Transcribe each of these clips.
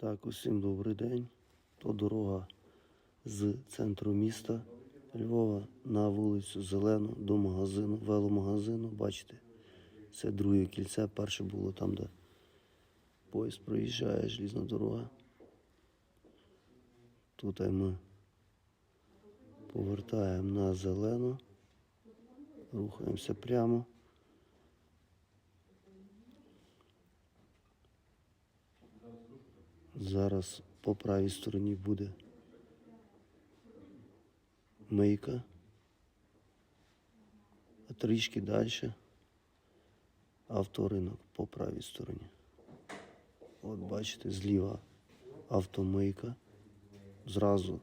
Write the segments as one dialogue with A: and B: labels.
A: Так, усім добрий день. То дорога з центру міста Львова на вулицю Зелену до магазину, веломагазину. Бачите, це друге кільце. Перше було там, де поїзд проїжджає, желізна дорога. Тут ми повертаємо на зелену, рухаємося прямо. Зараз по правій стороні буде мийка, а трішки далі авторинок по правій стороні. От бачите, зліва автомийка. Зразу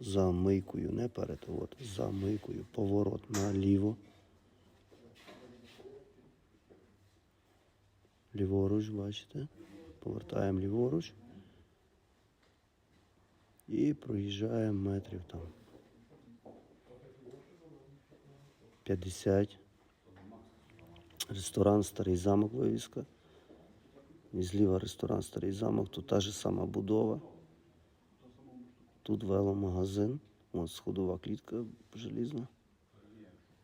A: за мийкою, не перед, от за мийкою, поворот наліво. Ліворуч, бачите? Повертаємо ліворуч. І проїжджаємо метрів там 50. Ресторан Старий замок вивіска. І зліва ресторан Старий замок, тут та ж сама будова. Тут веломагазин. Ось сходова клітка желізна.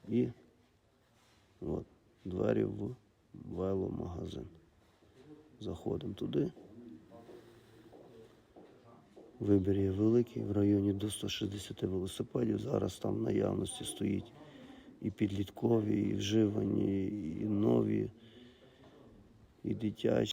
A: І от двері в веломагазин. Заходимо туди. Вибір є великий, в районі до 160 велосипедів. Зараз там в наявності стоїть і підліткові, і вживані, і нові, і дитячі.